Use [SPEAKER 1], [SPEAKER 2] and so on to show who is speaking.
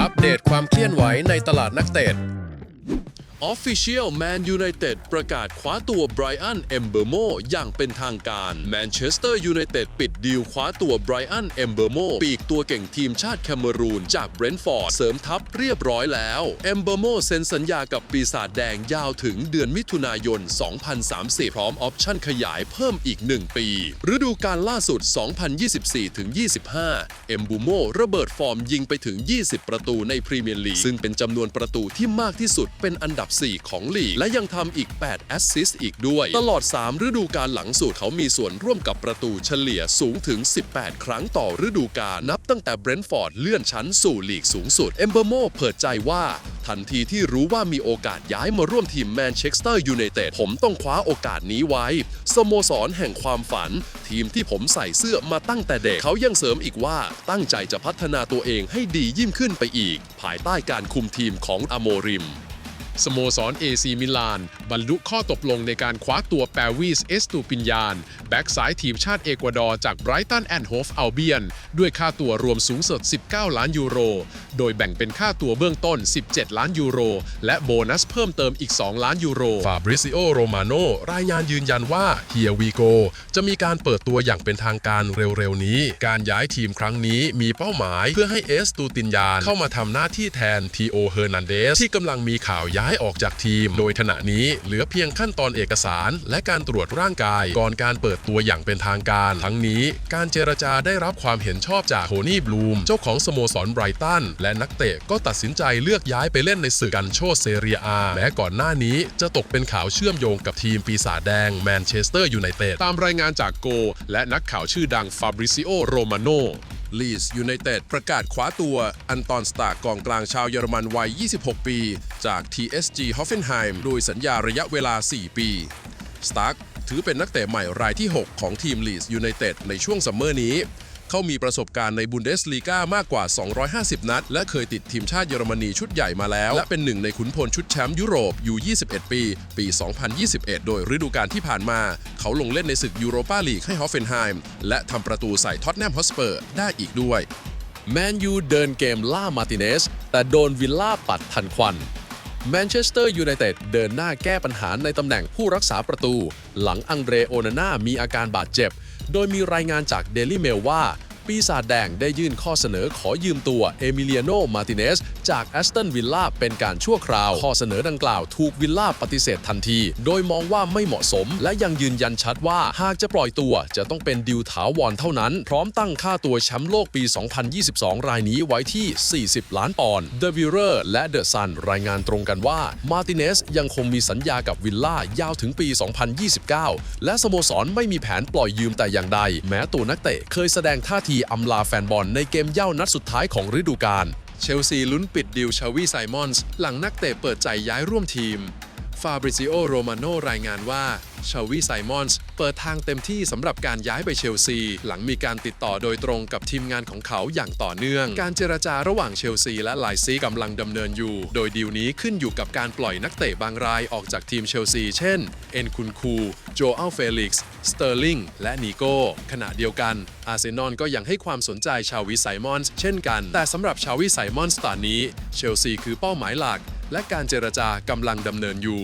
[SPEAKER 1] อัปเดตความเคลื่อนไหวในตลาดนักเตะ
[SPEAKER 2] Official Man United ประกาศคว้าตัวไบรอันเอมเบอร์โมอย่างเป็นทางการ Manchester United ปิดดีลคว้าตัวไบรอันเอมเบอร์โมปีกตัวเก่งทีมชาติแคเมรูนจากเบรนท์ฟอร์ดเสริมทัพเรียบร้อยแล้วเอมเบอร์โมเซ็นสัญญากับปีศาจแดงยาวถึงเดือนมิถุนายน 2030 พร้อมออปชั่นขยายเพิ่มอีก 1 ปี ฤดูกาลล่าสุด 2024-25 เอมบูโมระเบิดฟอร์มยิงไปถึง 20 ประตูในพรีเมียร์ลีกซึ่งเป็นจำนวนประตูที่มากที่สุดเป็นอันดับ4 ของลีก และยังทำอีก 8 แอสซิสต์อีกด้วย ตลอด 3 ฤดูกาลหลังสุดเขามีส่วนร่วมกับประตูเฉลี่ยสูงถึง 18 ครั้งต่อฤดูกาลนับตั้งแต่เบรนท์ฟอร์ดเลื่อนชั้นสู่ลีกสูงสุด เอมเบอร์โมเผยใจว่าทันทีที่รู้ว่ามีโอกาสย้ายมาร่วมทีมแมนเชสเตอร์ยูไนเต็ดผมต้องคว้าโอกาสนี้ไว้ สโมสรแห่งความฝัน ทีมที่ผมใส่เสื้อมาตั้งแต่เด็กเขายังเสริมอีกว่าตั้งใจจะพัฒนาตัวเองให้ดียิ่งขึ้นไปอีก ภายใต้การคุมทีมของอโมริม
[SPEAKER 1] สโมสรเอซีมิลาน บรรลุข้อตกลงในการคว้าตัวแปรวิสเอสตูปิญญาน แบ็กซ้ายทีมชาติเอกวาดอร์จากไบรตันแอนด์โฮฟอัลเบียน ด้วยค่าตัวรวมสูงสุด 19 ล้านยูโรโดยแบ่งเป็นค่าตัวเบื้องต้น 17 ล้านยูโร และโบนัสเพิ่มเติมอีก 2 ล้านยูโร ฟาบริซิโอ โรมาโนรายงานยืนยันว่าเฮียวีโกจะมีการเปิดตัวอย่างเป็นทางการเร็วๆ นี้ การย้ายทีมครั้งนี้มีเป้าหมายเพื่อให้เอสตูตินยานเข้ามาทำหน้าที่แทนทีโอเฮอร์นันเดสที่กำลังมีข่าวย้ายออกจากทีม โดยขณะนี้เหลือเพียงขั้นตอนเอกสาร และการตรวจร่างกาย ก่อนการเปิดตัวอย่างเป็นทางการ ทั้งนี้การเจรจาได้รับความเห็นชอบจากโทนี่บลูม เจ้าของสโมสรไบรตันและนักเตะก็ตัดสินใจเลือกย้ายไปเล่นในศึกกันโชเซเรียอา แม้ก่อนหน้านี้จะตกเป็นข่าวเชื่อมโยงกับทีมปีศาจแดงแมนเชสเตอร์ยูไนเต็ดตามรายงานจากโก และนักข่าวชื่อดังฟาบริซิโอโรมาโน
[SPEAKER 2] ลีสยูไนเต็ดประกาศคว้าตัว อันตอนสตาร์กองกลางชาวเยอรมันวัย 26 ปี จาก TSG Hoffenheim โดยสัญญาระยะเวลา 4 ปี สตาร์ถือเป็นนักเตะใหม่รายที่ 6 ของทีมลีสยูไนเต็ดในช่วงซัมเมอร์นี้ เขามีประสบการณ์ในบุนเดสลีกามากกว่า 250 นัด และเคยติดทีมชาติเยอรมนีชุดใหญ่มาแล้ว และเป็นหนึ่งในขุนพลชุดแชมป์ยุโรปอยู่21 ปี ปี 2021 โดยฤดูกาลที่ผ่านมา เขาลงเล่นในศึกยูโรปาลีกให้ฮอฟเฟนไฮม์และทำประตูใส่ท็อตแนมฮอสเปอร์ได้อีกด้วย
[SPEAKER 3] แมนยูเดินเกมล่ามาติเนส แต่โดนวิลล่าปัดทันควันแมนเชสเตอร์ยูไนเต็ดเดินหน้าแก้ปัญหาในตำแหน่งผู้รักษาประตู หลังอังเดรโอนาน่ามีอาการบาดเจ็บ โดยมีรายงานจากเดลี่เมลว่า ปีศาจแดงได้ยื่นข้อเสนอขอยืมตัวเอมิเลียโน มาร์ติเนส จากแอสตันวิลล่าเป็นการชั่วคราว ข้อเสนอดังกล่าวถูกวิลล่าปฏิเสธทันที โดยมองว่าไม่เหมาะสม และยังยืนยันชัดว่าหากจะปล่อยตัวจะต้องเป็นดิวถาวรเท่านั้น พร้อมตั้งค่าตัวแชมป์โลกปี 2022 รายนี้ไว้ที่ 40 ล้านปอนด์เดวิเรอร์และเดอะซันรายงานตรงกันว่ามาร์ติเนสยังคงมีสัญญากับวิลล่ายาวถึงปี 2029 และสโมสรไม่มีแผนปล่อยยืมแต่อย่างใด แม้ตัวนักเตะเคยแสดงท่าทีอำลาแฟนบอลในเกมเย่านัดสุดท้ายของฤดูกาล
[SPEAKER 1] เชลซีลุ้นปิดดิวชาวีไซมอนส์หลังนักเตะเปิดใจย้ายร่วมทีม ฟาบริซิโอ โรมาโนรายงานว่าชาวีไซมอนส์เปิดทางเต็มที่สำหรับการย้ายไปเชลซี หลังมีการติดต่อโดยตรงกับทีมงานของเขาอย่างต่อเนื่อง การเจรจาระหว่างเชลซีและไลซีกำลังดำเนินอยู่ โดยดีลนี้ขึ้นอยู่กับการปล่อยนักเตะบางรายออกจากทีมเชลซี เช่น เอ็นคุนคู โจอัลเฟลิกซ์ สเตอร์ลิง และนีโก้ ขณะเดียวกัน อาร์เซนอลก็ยังให้ความสนใจชาวิไซมอนส์เช่นกัน แต่สำหรับชาวิไซมอนส์ตอนนี้ เชลซีคือเป้าหมายหลัก และการเจรจากำลังดำเนินอยู่